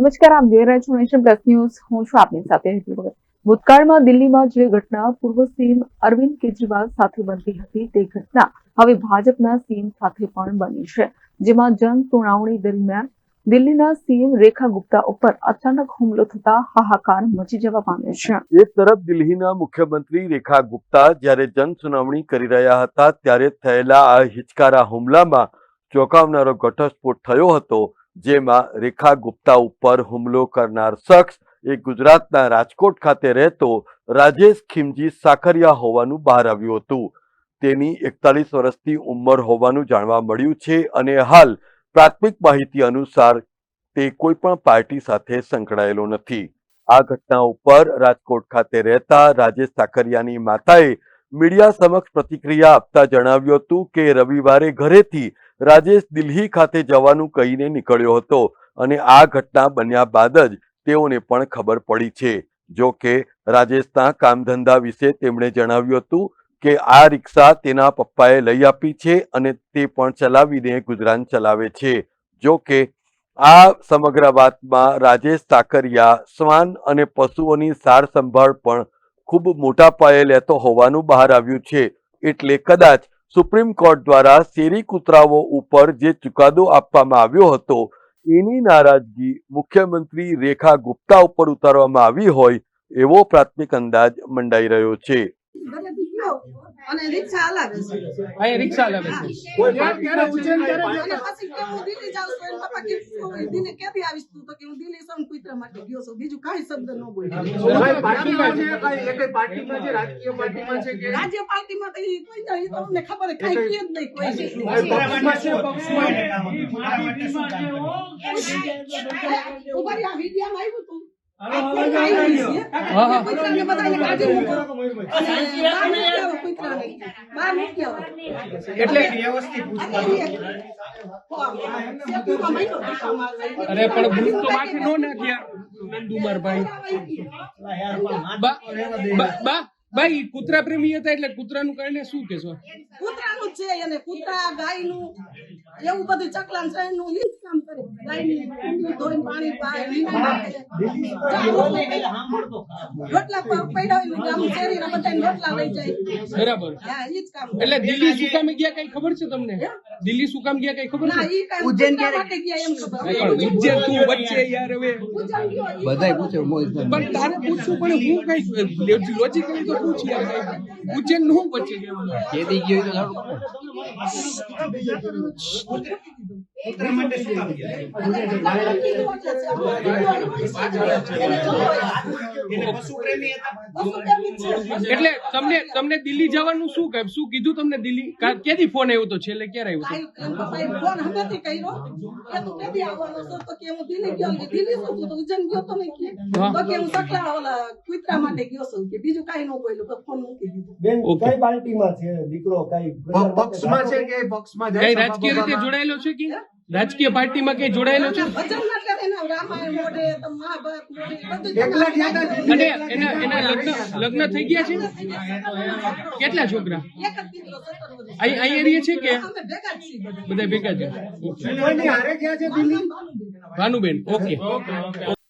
નમસ્કાર, આપ જોઈ રહ્યા છો નેશન પ્લસ ન્યૂઝ. હું છું આપની સાથે હેતુ ભૂતકાળમાં દિલ્હીમાં જે ઘટના પૂર્વ સીએમ અરવિંદ કેજરીવાલ સાથે બનતી હતી, તે ઘટના હવે ભાજપના સીએમ સાથે પણ બની છે, જેમાં જન સુનાવણી દરમિયાન દિલ્હીના સીએમ રેખા ગુપ્તા ઉપર અચાનક હુમલો થતા હાહાકાર મચી જવા પામ્યો છે. એક તરફ દિલ્હીના મુખ્યમંત્રી રેખા ગુપ્તા જ્યારે જન સુનાવણી કરી રહ્યા હતા, ત્યારે થયેલા આ હિચકારા હુમલામાં ચોંકાવનારો ઘટસ્ફોટ થયો હતો. જેમાં રેખા ગુપ્તા ઉપર હુમલો કરનાર શખ્સ એ ગુજરાતના રાજકોટ ખાતે રહેતો રાજેશ ખીમજી સાકરિયા હોવાનું બહાર આવ્યું હતું. તેની એકતાલીસ વર્ષની ઉંમર હોવાનું જાણવા મળ્યું છે અને હાલ પ્રાથમિક માહિતી અનુસાર તે કોઈ પણ પાર્ટી સાથે સંકળાયેલો નથી. આ ઘટના ઉપર રાજકોટ ખાતે રહેતા રાજેશ સાકરિયાની માતાએ મીડિયા સમક્ષ પ્રતિક્રિયા આપતા જણાવ્યું હતું કે રવિવારે ઘરેથી રાજેશ દિલ્હી ખાતે જવાનું કહીને નીકળ્યો હતો અને આ ઘટના બન્યા બાદ જ તેઓને પણ ખબર પડી છે. જો કે રાજેશના કામધંધા વિશે તેમણે જણાવ્યું હતું કે આ રિક્ષા તેના પપ્પાએ લઈ આપી છે અને તે પણ ચલાવીને ગુજરાન ચલાવે છે. જો કે આ સમગ્ર વાતમાં રાજેશ સાકરિયા, શ્વાન અને પશુઓની સાર સંભાળ પણ ખૂબ મોટા પાયે લેતો હોવાનું બહાર આવ્યું છે. એટલે કદાચ સુપ્રીમ કોર્ટ દ્વારા શેરી કૂતરાઓ ઉપર જે ચુકાદો આપવામાં આવ્યો હતો, એની નારાજગી મુખ્યમંત્રી રેખા ગુપ્તા ઉપર ઉતારવામાં આવી હોય એવો પ્રાથમિક અંદાજ મંડાઈ રહ્યો છે. અને રિક્ષા હલાવે છે. અહીં રિક્ષા હલાવે છે. અને પછી કે હું દિલ્હી જાઉં છું એના પપ્પા કે દિલ્હી ક્યાંથી આવીશ તું? તો કે હું દિલ્હી સૌ કુતરા માટે ગયો છું. બીજું કાંઈ શબ્દ ન બોલ્યો ભાઈ પાર્ટીમાં છે કઈ એક પાર્ટીમાં છે રાજકીય પાર્ટીમાં છે કે? રાજ્ય પાર્ટીમાં તો ઈ કોઈ જાય તો અમને ખબર કાંઈ કે જ નહીં કોઈ. પક્ષમાં છે પક્ષમાં ઊભા રહી, આ વિડિયામાં આવ્યું તું. આ કોઈ કાંઈ નહીં છે. હા. કૂતરાને બધાને કાઢી મૂકો. અને બહાર. એટલે મારવા. અરે પણ ભૂત તો માથે નો નાખ્યા નંદુમાર ભાઈ બા- બા ભાઈ કૂતરા પ્રેમી હતા એટલે કૂતરાનું કારણે શું કેશો કૂતરાનું છે અને કૂતરા ગાયનું એવું બધું ચકલા નું ઈ જ કામ કરે. ગાયની ધોઈને પાણી પાય રોટલા પડ્યા હોય ને આમ શેરીના બધાને રોટલા લઈ જાય. બરાબર. હા ઈ જ કામ એટલે દિલ્હી શું કામ ગયા કઈ ખબર છે તમને? દિલ્હી શું કામ ગયા કઈ ખબર ના છે કૂતરા માટે ગયા એમ ખબર. ઉજ્જૈન તું વચ્ચે યાર હવે. ઉજ્જૈન બધાય પૂછે પણ તારે પૂછવું પણ હું કઈ લોજિકલી તો પૂછ યાર કઈ ઉજ્જૈનનું હું વચ્ચે તો સારું એટલે તમને તમને દિલ્હી જવાનું શું કહે શું કીધું તમને દિલ્હી ક્યાંથી ફોન આવ્યો તો છેલ્લે ક્યારે આવ્યો ફોન કર્યો કે તું કેદી આવવાનો છો તો કે હું દિલ્હી ગયો દિલ્હી શું તું ઉજ્જૈન ગયો તો નહીં કે તો કે હું સકલા ઓલા કુતરા માટે ગયો છું કે બીજું કાંઈ ન બોલ્યું તો ફોન મૂકી દીધો બેન કઈ પાર્ટીમાં છે દીકરો કઈ પક્ષમાં છે કે પક્ષમાં કઈ રાજકીય રીતે જોડાયેલો છે કે રાજકીય પાર્ટીમાં કઈ જોડાયેલો છે? અને એના એના લગ્ન લગ્ન થઈ ગયા છે? કેટલા છોકરા? એક જ દીકરો સત્તર વર્ષ અહીં એરિયા રહે છે કે? બધા. ભેગા છે. ભાનુબેન. ઓકે.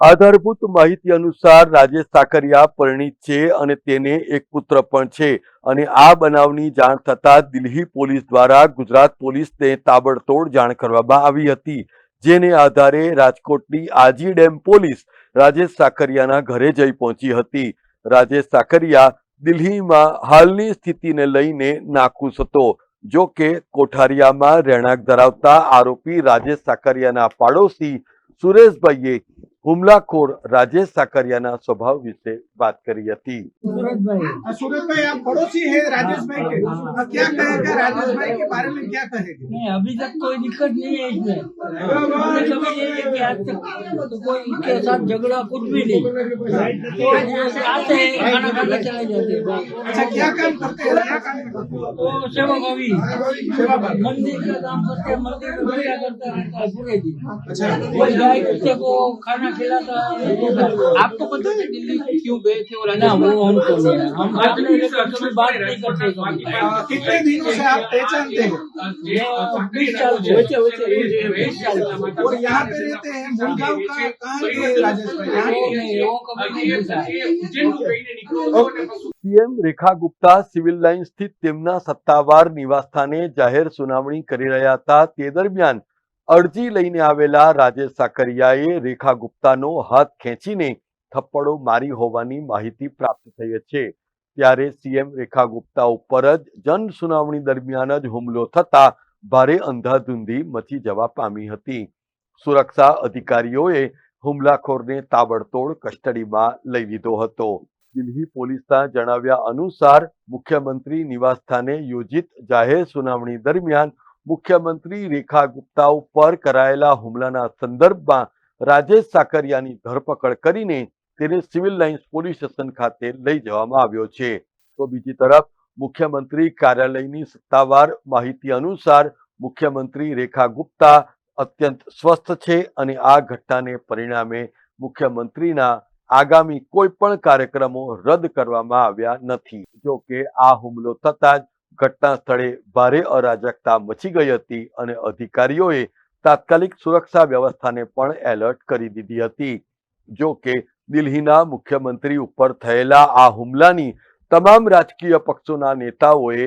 આધારભૂત માહિતી અનુસાર રાજેશ સાકરિયા પરિણીત છે અને તેને એક પુત્ર પણ છે અને આ બનાવની જાણ થતાં દિલ્હી પોલીસ દ્વારા ગુજરાત પોલીસને તાબડતોડ જાણ કરવામાં આવી હતી, જેને આધારે રાજકોટની આજી ડેમ પોલીસ રાજેશ સાકરિયાના ઘરે જઈ પહોંચી હતી. રાજેશ સાકરિયા દિલ્હીમાં હાલની સ્થિતિને લઈને નાખુશ હતો, જો કે કોઠારિયામાં રહેણાંક ધરાવતા આરોપી રાજેશ સાકરિયાના પાડોશી સુરેશભાઈએ હુમલાખોર રાજેશ સાકરિયાના સ્વભાવ વિશે વાત કરી હતી सूरज भाई आप पड़ोसी है राजेश भाई के अब क्या कहेगा राजेश भाई के बारे में क्या कहेगा नहीं अभी तक कोई दिक्कत नहीं है इसमें हमने समझ ये है कि आज तक तो कोई इसके साथ झगड़ा कुछ भी नहीं तो यहाँ से आते हैं खाना खाकर चले जाते हैं अच्छा क्या काम करते हैं क्या काम करते हैं तो सेवा भावी सेवा भावी। मंदिर का काम करते हैं मंदिर में पूजा करता रहता है पूरे दिन अच्छा कोई गाय कुत्ते को खाना खिलाता है आपको पता है दिल्ली क्यों गए थे और ना वो राजस्थान हमको नहीं है। हम अपने लेकर कभी बात नहीं करते कभी आ, कितने दिनों से आप पहचानते हो ये बीस साल से वैसे वैसे बीस साल से और यहाँ पे रहते हैं मुलगांव का कहाँ के राजेश भाई यहाँ वो के? नहीं वो कभी नहीं मिलता CM Rekha Gupta civil line સ્થિત તેમના સત્તાવાર નિવાસસ્થાને જાહેર સુનાવણી કરી રહ્યા હતા તે દરમિયાન અરજી લઈને આવેલા રાજેશ સાકરિયાએ રેખા ગુપ્તાનો હાથ ખેંચીને થપ્પડો મારી હોવાની માહિતી પ્રાપ્ત થઈ છે. ત્યારે સીએમ રેખા ગુપ્તા ઉપર જ જન સુનાવણી દરમિયાન જ હુમલો થતા ભારે અંધાધૂંધી મચી જવા પામી હતી. સુરક્ષા અધિકારીઓએ હુમલાખોરને તાબડતોડ કસ્ટડીમાં લઈ લીધો હતો. દિલ્હી પોલીસના જણાવ્યા અનુસાર મુખ્યમંત્રી નિવાસસ્થાને યોજિત જાહેર સુનાવણી દરમિયાન મુખ્યમંત્રી રેખા ગુપ્તા ઉપર કરાયેલા હુમલાના સંદર્ભમાં રાજેશ સાકરિયાની ધરપકડ કરીને તેને સિવિલ લાઇન્સ પોલીસ સ્ટેશન ખાતે લઈ જવામાં આવ્યો છે. તો બીજી તરફ મુખ્યમંત્રી કાર્યાલયની સત્તાવાર માહિતી અનુસાર મુખ્યમંત્રી રેખા ગુપ્તા અત્યંત સ્વસ્થ છે અને આ ઘટનાને પરિણામે મુખ્યમંત્રીના આગામી કોઈ પણ કાર્યક્રમો રદ કરવામાં આવ્યા નથી. જો કે આ હુમલો થતાં જ ઘટના સ્થળે ભારે અરાજકતા મચી ગઈ હતી અને અધિકારીઓએ તાત્કાલિક સુરક્ષા વ્યવસ્થાને પણ એલર્ટ કરી દીધી હતી. જો કે દિલ્હીના મુખ્યમંત્રી ઉપર થયેલા આ હુમલાની તમામ રાજકીય પક્ષોના નેતાઓએ